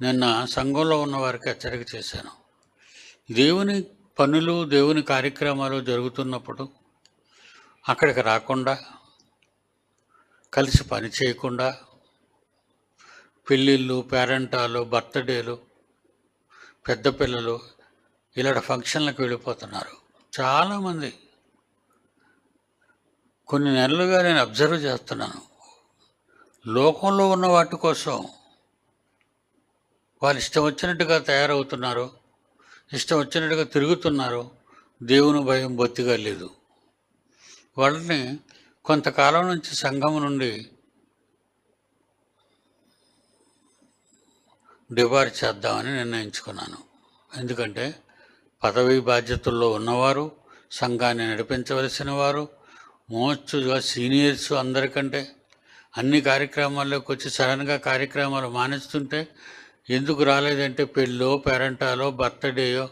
నిన్న సంఘంలో ఉన్న వారికి హెచ్చరిక చేశాను. దేవుని పనులు దేవుని కార్యక్రమాలు జరుగుతున్నప్పుడు అక్కడికి రాకుండా కలిసి పని చేయకుండా పెళ్ళిళ్ళు పేరెంటాలు బర్త్డేలు పెద్ద పిల్లలు ఇలాంటి ఫంక్షన్లకు వెళ్ళిపోతున్నారు. చాలామంది కొన్ని నెలలుగా నేను అబ్జర్వ్ చేస్తున్నాను. లోకంలో ఉన్న వాటి కోసం వాళ్ళు ఇష్టం వచ్చినట్టుగా తయారవుతున్నారు ఇష్టం వచ్చినట్టుగా తిరుగుతున్నారు దేవుని భయం బొత్తిగా లేదు. వాళ్ళని కొంతకాలం నుంచి సంఘం నుండి డిబార్ చేద్దామని నిర్ణయించుకున్నాను. ఎందుకంటే పదవి బాధ్యతల్లో ఉన్నవారు సంఘాన్ని నడిపించవలసిన వారు మోస్ట్గా సీనియర్స్ అందరికంటే అన్ని కార్యక్రమాల్లోకి వచ్చి సడన్గా కార్యక్రమాలు మానేస్తుంటే ఎందుకు రాలేదంటే పెళ్ళో పేరెంటాలో బర్త్డేయో?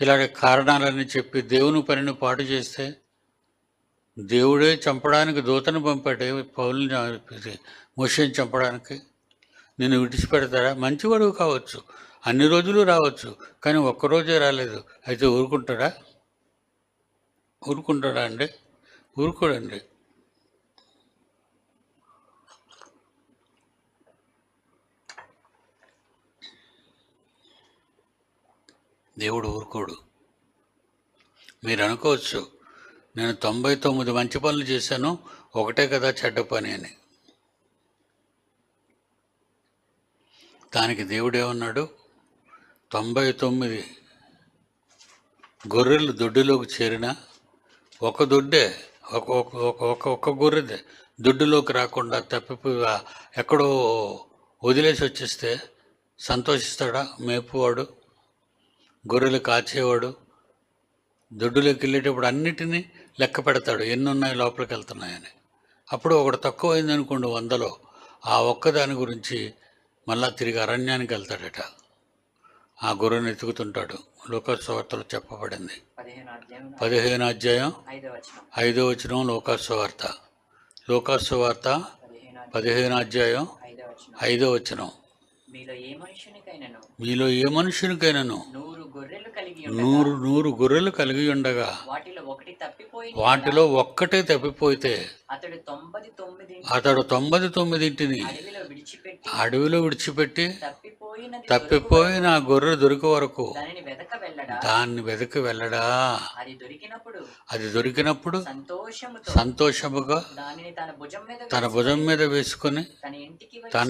ఇలాంటి కారణాలన్నీ చెప్పి దేవుని పనిని పాటు చేస్తే దేవుడే చంపడానికి దూతను పంపాడే పౌరుని మోషన్ చంపడానికి. నిన్ను విడిచిపెడతారా? మంచివాడు కావచ్చు. అన్ని రోజులు రావచ్చు. కానీ ఒక్కరోజే రాలేదు. అయితే ఊరుకుంటాడా? ఊరుకుంటాడా అండి? ఊరుకోడండి. దేవుడు ఊరుకోడు. మీరు అనుకోవచ్చు నేను తొంభై తొమ్మిది మంచి పనులు చేశాను ఒకటే కదా చెడ్డ పని అని. దానికి దేవుడేమన్నాడు తొంభై తొమ్మిది గొర్రెలు దొడ్డిలోకి చేరిన ఒక దొడ్డే ఒక ఒక ఒక ఒక్క గొర్రెదే దొడ్డులోకి రాకుండా తప్పిపోయి ఎక్కడో వదిలేసి వచ్చేస్తే సంతోషిస్తాడా? మేపువాడు. గొర్రెలు కాచేవాడు దొడ్డులోకి వెళ్ళేటప్పుడు అన్నిటినీ లెక్క పెడతాడు. ఎన్ని ఉన్నాయి లోపలికి వెళ్తున్నాయని అప్పుడు ఒకటి తక్కువ అయిందనుకోండి వందలో ఆ ఒక్కదాని గురించి మళ్ళా తిరిగి అరణ్యానికి వెళ్తాడట. ఆ గొర్రెను ఎతుకుతుంటాడు లోకోత్సవార్తలో చెప్పబడింది. పదిహేను అధ్యాయం ఐదో వచనం ఐదో వచనం లోకాసువార్త లోకాసువార్త పదిహేను అధ్యాయం ఐదో ఐదో వచనం. మీలో ఏ మనుషునికైనాను మీలో ఏ మనుషునికైనాను నూరు గొర్రెలు కలిగి ఉండగా నూరు నూరు గొర్రెలు కలిగి ఉండగా వాటిలో ఒకటి తప్పిపోయి వాటిలో ఒక్కటే తప్పిపోతే అతడు తొంభై తొమ్మిది అతడు తొంభై తొమ్మిదింటిని అడవిలో విడిచిపెట్టి తప్పిపోయిన ఆ గొర్రె దొరికే వరకు దానిని వెదక వెళ్ళడా? అది దొరికినప్పుడు సంతోషముగా తన భుజం మీద వేసుకొని తన ఇంటికి వచ్చి తన